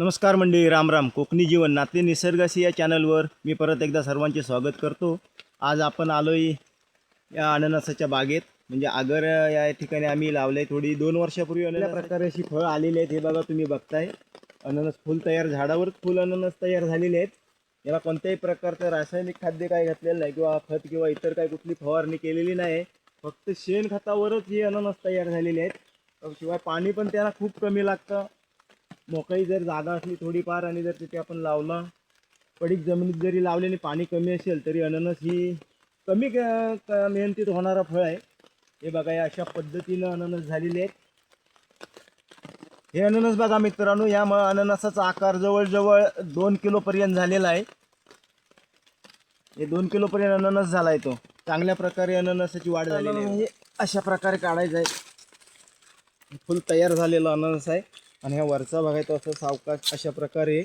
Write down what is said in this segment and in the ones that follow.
नमस्कार मंडळी राम राम. कोकणी जीवन नाते निसर्गाशी या चॅनलवर मी परत एकदा सर्वांचे स्वागत करतो. आज आपण आलो आहे या अननसाच्या बागेत. म्हणजे आगर या ठिकाणी आम्ही लावले थोडी दोन वर्षापूर्वी अनेक प्रकारे अशी फळं आलेली आहेत हे बघा तुम्ही बघताय. अननस फुल तयार झाडावरच फुल अननस तयार झालेले आहेत. याला कोणत्याही प्रकारचं रासायनिक खाद्य काय घातलेलं नाही किंवा खत किंवा इतर काही कुठली फवारणी केलेली नाही. फक्त शेणखतावरच ही अननस तयार झालेले आहेत. शिवाय पाणी पण त्याला खूप कमी लागतं. मोकळी जर जागा असली थोडीफार आणि जर तिथे आपण लावला पडीक जमिनीत जरी लावले आणि पाणी कमी असेल तरी अननस ही कमी क- मेहनतीत होणारा फळ आहे. हे बघा या अशा पद्धतीनं अननस झालेले आहेत. हे अननस बघा मित्रांनो या म- अननसाचा आकार जवळजवळ दोन किलोपर्यंत झालेला आहे. हे दोन किलोपर्यंत अननस झाला आहे तो. चांगल्या प्रकारे अननसाची वाढ झालेली आहे. म्हणजे अशा प्रकारे काढायचं आहे. फुल तयार झालेलं अननस आहे. आणि ह्या वरचा भाग आहे तो असं सावकाश अशा प्रकारे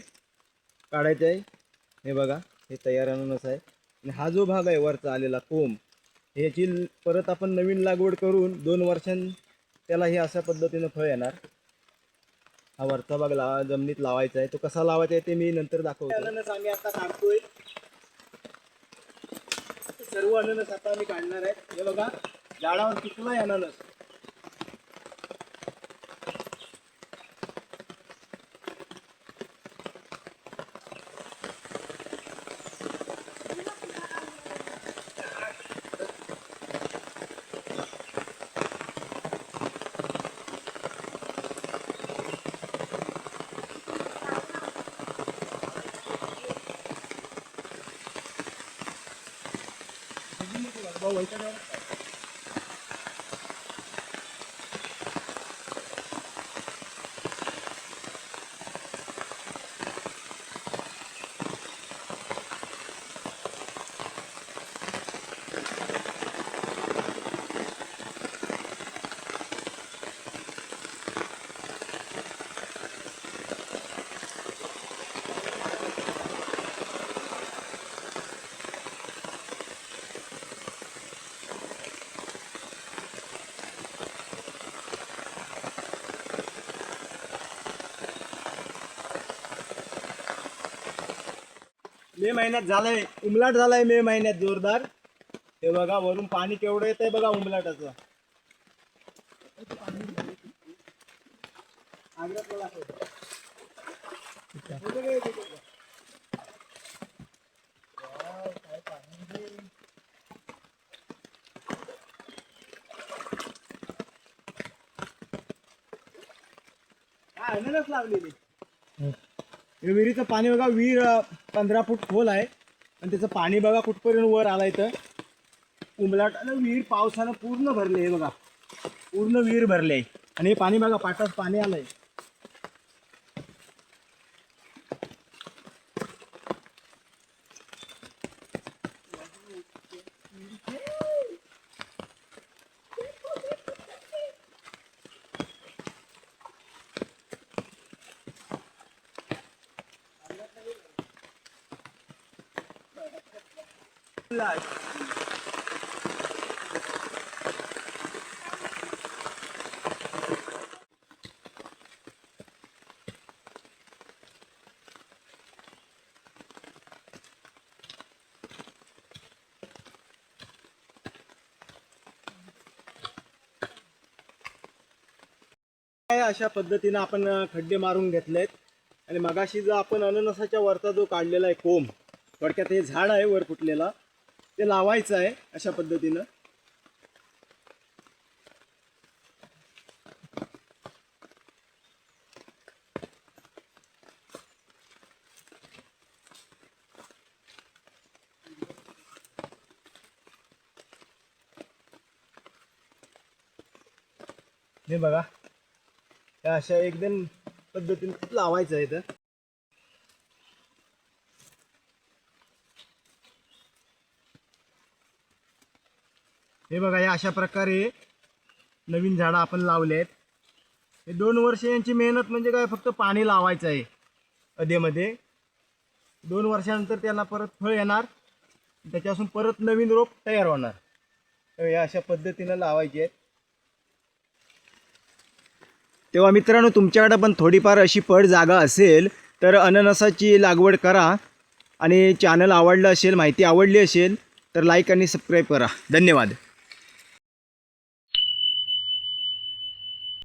काढायचा आहे. हे बघा हे तयार अननस आहे. आणि हा जो भाग आहे वरचा आलेला कोंब ह्याची परत आपण नवीन लागवड करून दोन वर्षां त्याला हे अशा पद्धतीनं फळ येणार. हा वरचा भाग लावा जमिनीत लावायचा आहे. तो कसा लावायचा आहे ते मी नंतर दाखवतो. अननस आम्ही आता काढतोय. सर्व अननस आता आम्ही काढणार आहे. हे बघा झाडावर पिकलाय अननस Bộ 家了 मे महिन्यात झालाय. उमलाट झालाय मे महिन्यात जोरदार. हे बघा वरून पाणी केवढं येत आहे बघा उमलाटाचं. आग्र्यात मला आठवतं. हे विहिरीचं पाणी बघा विहीर पंधरा फूट खोल आहे. आणि त्याचं पाणी बघा कुठपर्यंत वर आलं इथं. आणि विहीर पावसानं पूर्ण भरले आहे बघा. पूर्ण विहीर भरले आणि हे पाणी बघा पाटात पाणी आलं आहे अशा पद्धतीनं आपण खड्डे मारून घेतलेत? आणि मगाशी जो आपण अननसाच्या वरचा जो काढलेला आहे कोंब थोडक्यात हे झाड आहे वर फुटलेला. ते लावायचं आहे अशा पद्धतीनं. हे बघा त्या अशा एकदम पद्धतीने लावायचं आहे इथं. हे बघा या अशा प्रकारे नवीन झाडं आपण लावले आहेत हे दोन वर्ष यांची मेहनत म्हणजे काय फक्त पाणी लावायचं आहे अधेमध्ये. दोन वर्षानंतर त्याला परत फळ येणार. त्याच्यापासून परत नवीन रोप तयार होणार. तर या अशा पद्धतीनं लावायचे आहेत. तेव्हा मित्रांनो तुमच्याकडे पण थोडीफार अशी पड जागा असेल तर अननसाची लागवड करा. आणि चॅनल आवडलं असेल माहिती आवडली असेल तर लाईक आणि सबस्क्राईब करा. धन्यवाद.